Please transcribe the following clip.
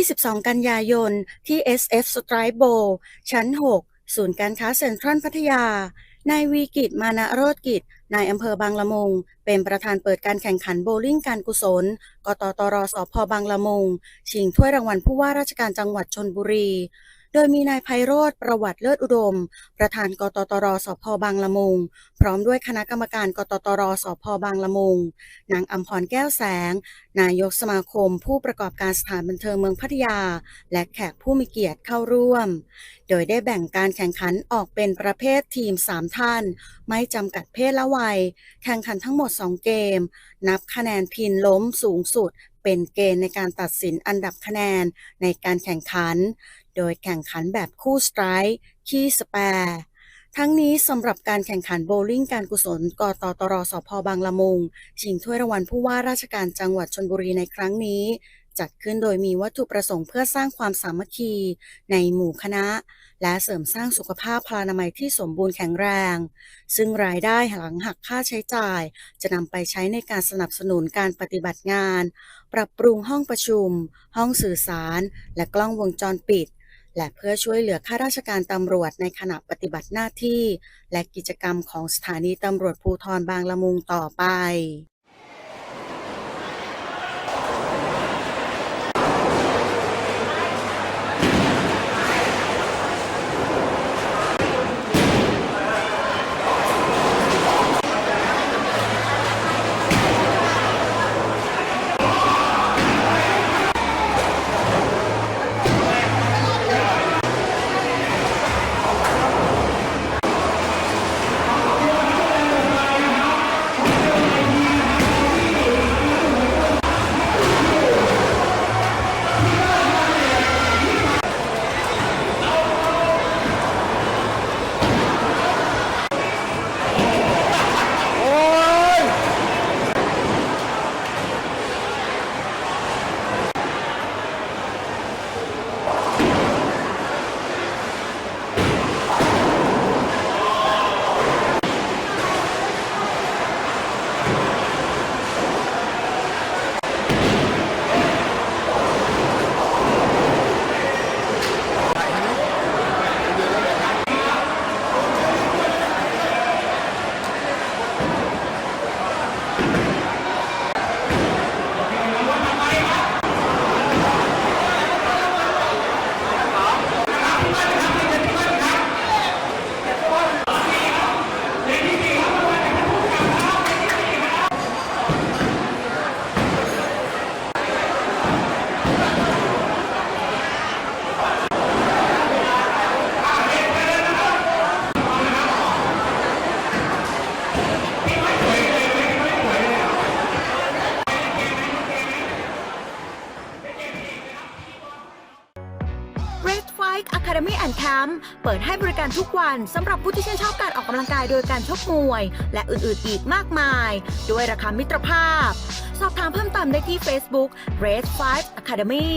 วันที่22 กันยายน ที่ SF Strike Bowl ชั้น 6 ศูนย์การค้าเซ็นทรัลพัทยา นายวีกิจมานะโรธกิจ นายอำเภอบางละมุง เป็นประธานเปิดการแข่งขันโบว์ลิ่งการกุศล กตตรสพบางละมุง ชิงถ้วยรางวัลผู้ว่าราชการจังหวัดชนบุรี โดยมีนายไพโรธประวัติเลิศอุดม ประธานกตตรสพบางละมุง พร้อมด้วยคณะกรรมการกตตรสพบางละมุง นางอัมพรแก้วแสง นายกสมาคม ผู้ประกอบการสถานบันเทิงเมืองพัทยา และแขกผู้มีเกียรติเข้าร่วม โดยได้แบ่งการแข่งขันออกเป็นประเภททีม 3 ท่าน ไม่จำกัดเพศและวัย แข่งขันทั้งหมด 2 เกม นับคะแนนพินล้มสูงสุด เป็นเกณฑ์ในการตัดสินอันดับคะแนนในการแข่งขัน โดยแข่งขันแบบคู่สไตร์คีสแปร์ทั้งนี้สำหรับการแข่งขันโบว์ลิ่งการกุศลกตตรสพบางละมุง ชิงถ้วยรางวัลผู้ว่าราชการจังหวัดชนบุรีในครั้งนี้ จัดขึ้นโดยมีวัตถุประสงค์เพื่อสร้างความสามัคคีในหมู่คณะ และเสริมสร้างสุขภาพพลานามัยที่สมบูรณ์แข็งแรง ซึ่งรายได้หลังหักค่าใช้จ่าย จะนำไปใช้ในการสนับสนุนการปฏิบัติงาน ปรับปรุงห้องประชุม ห้องสื่อสาร และกล้องวงจรปิด และเพื่อช่วยเหลือข้าราชการตำรวจในขณะปฏิบัติหน้าที่ และกิจกรรมของสถานีตำรวจภูธรบางละมุงต่อไป Academy and Camp เปิดให้บริการทุกวันสำหรับผู้ที่ชื่นชอบการออกกำลังกายโดยการชกมวย และอื่นๆอีกมากมาย ด้วยราคามิตรภาพ สอบถามเพิ่มเติมได้ที่ Facebook Red 5 Academy